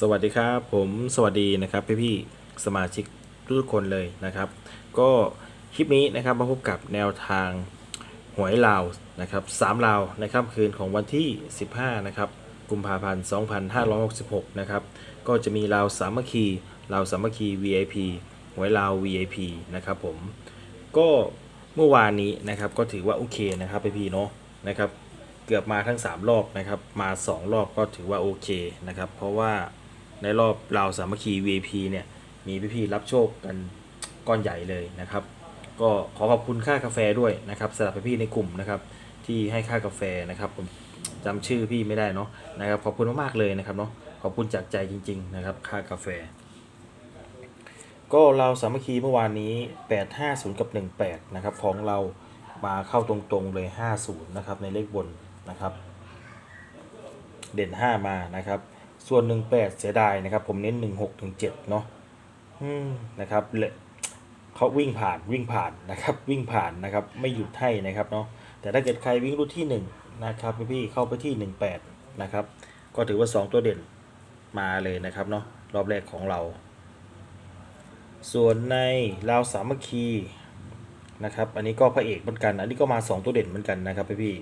สวัสดีครับ ผมสวัสดีนะครับพี่พี่สมาชิกทุกคนเลยนะครับ ก็คลิปนี้นะครับมาพบกับแนวทางหวยลาวนะครับสามลาวในค่ำคืนของวันที่ 15 นะครับกุมภาพันธ์2566 นะครับ ก็จะมีลาวสามัคคีลาวสามัคคี VIP หวยลาว VIP นะครับผมก็เมื่อวานนี้นะครับก็ถือว่าโอเคนะครับพี่พี่เนาะนะครับเกือบมาทั้ง 3 รอบนะครับ มา 2 รอบก็ถือว่าโอเคนะครับ เพราะว่า ในรอบเราวสามัคคี VIP เนี่ยมีพี่ๆรับโชคกันก้อนใหญ่เลยนะครับ ก็ขอขอบคุณค่ากาแฟด้วยนะครับสำหรับพี่ในกลุ่มนะครับที่ให้ค่ากาแฟนะครับผมจำชื่อพี่ไม่ได้เนาะนะครับขอบคุณมากๆเลยนะครับเนาะขอบคุณจากใจจริง ๆ นะครับ ค่ากาแฟ ก็เราสามัคคีเมื่อวานนี้ 850 กับ 18 นะครับของเรามาเข้าตรงๆเลย 50 นะครับในเลขบนนะครับ เด่น 5 มานะครับ ส่วน 18 เสียดายนะครับ ผมเน้น 16ถึง7เนาะนะครับเลเขาวิ่งผ่านวิ่งผ่านนะครับ วิ่งผ่านนะครับ ไม่หยุดให้นะครับเนาะแต่ถ้าเกิดใครวิ่งรุ่นที่1นะครับพี่ๆเข้าไปที่ 18 นะครับ ก็ถือว่า 2 ตัวเด่นมาเลยนะครับเนาะรอบแรกของเรา ส่วนในลาวสามัคคีนะครับ อันนี้ก็พระเอกเหมือนกัน อันนี้ก็มา 2 ตัวเด่นเหมือนกันนะครับพี่พี่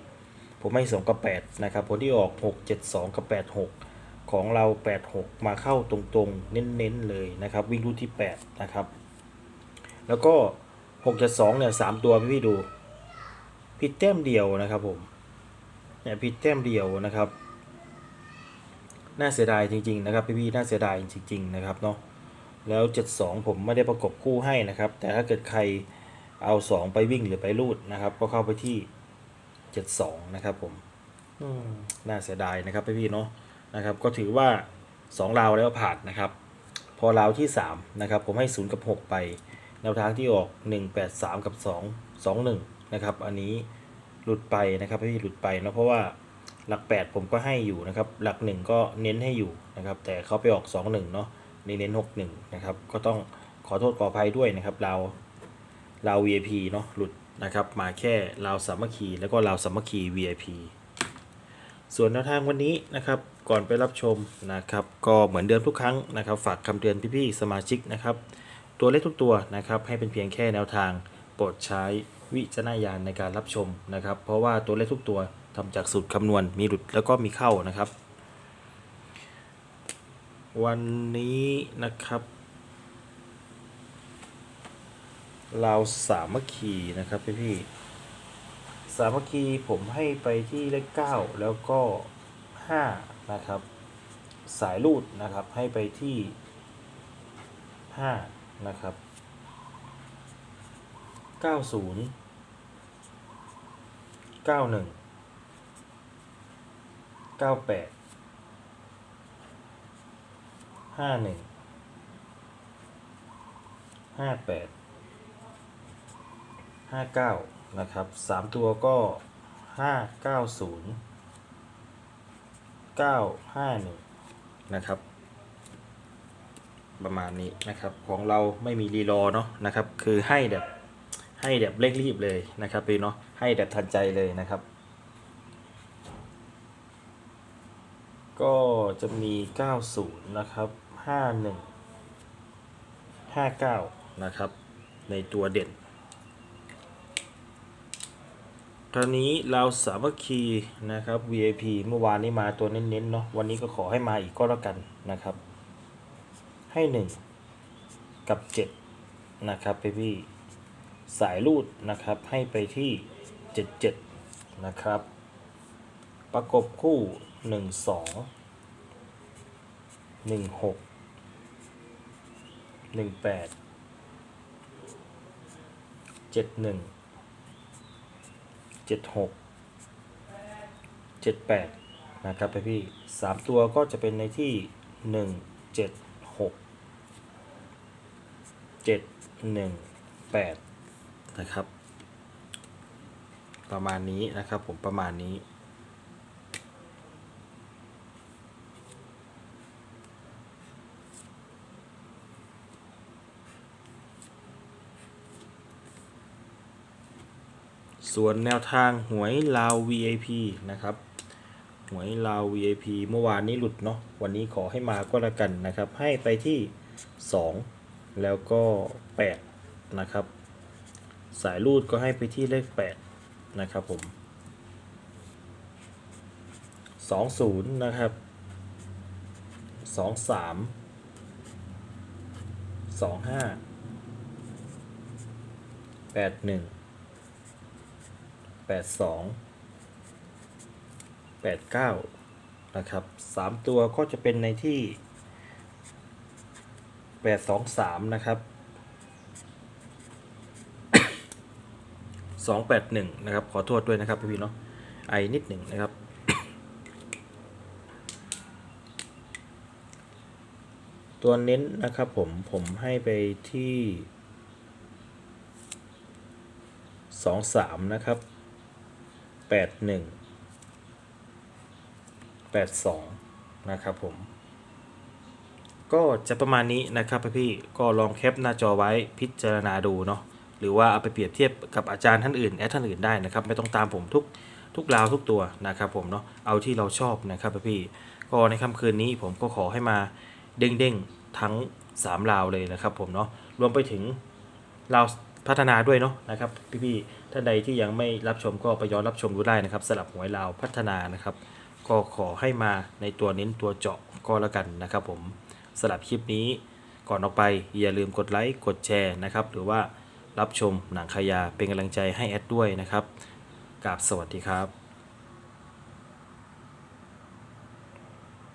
ผมให้2กับ8นะครับผลที่ออก 6 7 2 กับ 8 6 ของเรา 8 6 มาเข้าตรงๆ เน้นๆเลยนะครับ วิ่งรูดที่ 8 นะครับ แล้วก็6 7 2เนี่ย3ตัวพี่พี่ดูผิดแต้มเดียวนะครับผมเนี่ยผิดแต้มเดียวนะครับ น่าเสียดายจริง ๆ นะครับพี่พี่ๆน่าเสียดายจริง ๆ นะครับเนาะแล้ว 72 ผมไม่ได้ประกบคู่ให้นะครับ แต่ถ้าเกิดใครเอา 2 ไปวิ่งหรือไปรูดนะครับ ก็เข้าไปที่ 72 นะครับผมอืมน่าเสียดายนะครับพี่ๆเนาะ นะครับ ก็ถือว่า 2 ราวแล้วผ่านนะครับ พอราวที่ 3 นะครับ ผมให้ 0 กับ 6 ไป แนวทางที่ออก 183 กับ 2 21 นะครับ อันนี้หลุดไปนะครับพี่หลุดไปเนาะเพราะว่าหลัก 8 ผมก็ให้อยู่นะครับ หลัก 1 ก็เน้นให้อยู่นะครับ แต่เขาไปออก 21 เนาะนเน้น 61 นะครับ ก็ต้องขอโทษขออภัยด้วยนะครับเราเรา VIP เนาะหลุดนะครับ มาแค่เราสามัคคีแล้วก็เราสามัคคี VIP ส่วนแนวทางวันนี้นะครับ ก่อนไปรับชมนะครับ ก็เหมือนเดิมทุกครั้งนะครับ ฝากคำเตือนพี่ๆสมาชิกนะครับ ตัวเลขทุกตัวนะครับ ให้เป็นเพียงแค่แนวทางโปรดใช้วิจารณญาณในการรับชมนะครับ เพราะว่าตัวเลขทุกตัวทำจากสูตรคำนวณมีหลุดแล้วก็มีเข้านะครับ วันนี้นะครับเราสามัคคีนะครับพี่พี่ๆสามัคคีผมให้ไปที่เลขเก้าแล้วก็ห้า นะครับ สายรูดนะครับให้ไปที่ห้านะครับเก้าศูนย์เก้าหนึ่งเก้าแปดห้าหนึ่งห้าแปดห้าเก้านะครับสามตัวก็ห้า เก้าห้าหนึ่งนะครับ ประมาณนี้นะครับ ของเราไม่มีรีรอเนาะนะครับ คือให้แบบให้แบบเร่งรีบเลยนะครับพี่เนาะให้แบบทันใจเลยนะครับ ก็จะมี 90 นะครับ 51 59 นะครับ ในตัวเด่น ตอนนี้เราสามัคคีนะครับ VIP เมื่อวานนี้มาตัวเน้นๆเนาะวันนี้ก็ขอให้มาอีกก็แล้วกันนะครับ ให้ 1 กับ 7 นะครับพี่สายรูดนะครับให้ไปที่ 77 นะครับ ประกบคู่ 1 2หนึ่งหกหนึ่งแปด เจ็ดหกเจ็ดแปดนะครับพี่พี่สามตัวก็จะเป็นในที่หนึ่งเจ็ดหกเจ็ดหนึ่งแปดนะครับ ประมาณนี้นะครับผมประมาณนี้ ส่วนแนวทางหวยลาว VIP นะครับ หวยลาว VIP เมื่อวานนี้หลุดเนาะ วันนี้ขอให้มาก็แล้วกันนะครับ ให้ไปที่ 2 แล้วก็8นะครับ สายรูดก็ให้ไปที่เลข8นะครับผม20นะครับ 23 25 81 82 89นะครับสามตัวก็จะเป็นในที่823นะครับ281นะครับ ขอโทษด้วยนะครับพี่ๆเนาะไอนิดหนึ่งนะครับตัวเน้นนะครับผมผมให้ไปที่ 23 นะครับ 81 82นะครับผม ก็จะประมาณนี้นะครับพี่ก็ลองแคปหน้าจอไว้พิจารณาดูเนาะหรือว่าเอาไปเปรียบเทียบกับอาจารย์ท่านอื่นแอดท่านอื่นได้นะครับ ไม่ต้องตามผมทุกทุกราวทุกตัวนะครับผมเนาะเอาที่เราชอบนะครับพี่ก็ในค่ำคืนนี้ผมก็ขอให้มาเด้งๆทั้ง3ราวเลยนะครับผมเนาะรวมไปถึงราว พัฒนาด้วยเนาะนะครับพี่ๆท่านใดที่ยังไม่รับชมก็ไปย้อนรับชมดูได้นะครับสลับหวยราวพัฒนานะครับ ก็ขอให้มาในตัวเน้นตัวเจาะก็แล้วกันนะครับผมสลับคลิปนี้ก่อนออกไปอย่าลืมกดไลค์กดแชร์นะครับ หรือว่ารับชมหนังขยาเป็นกำลังใจให้แอดด้วยนะครับกราบสวัสดีครับ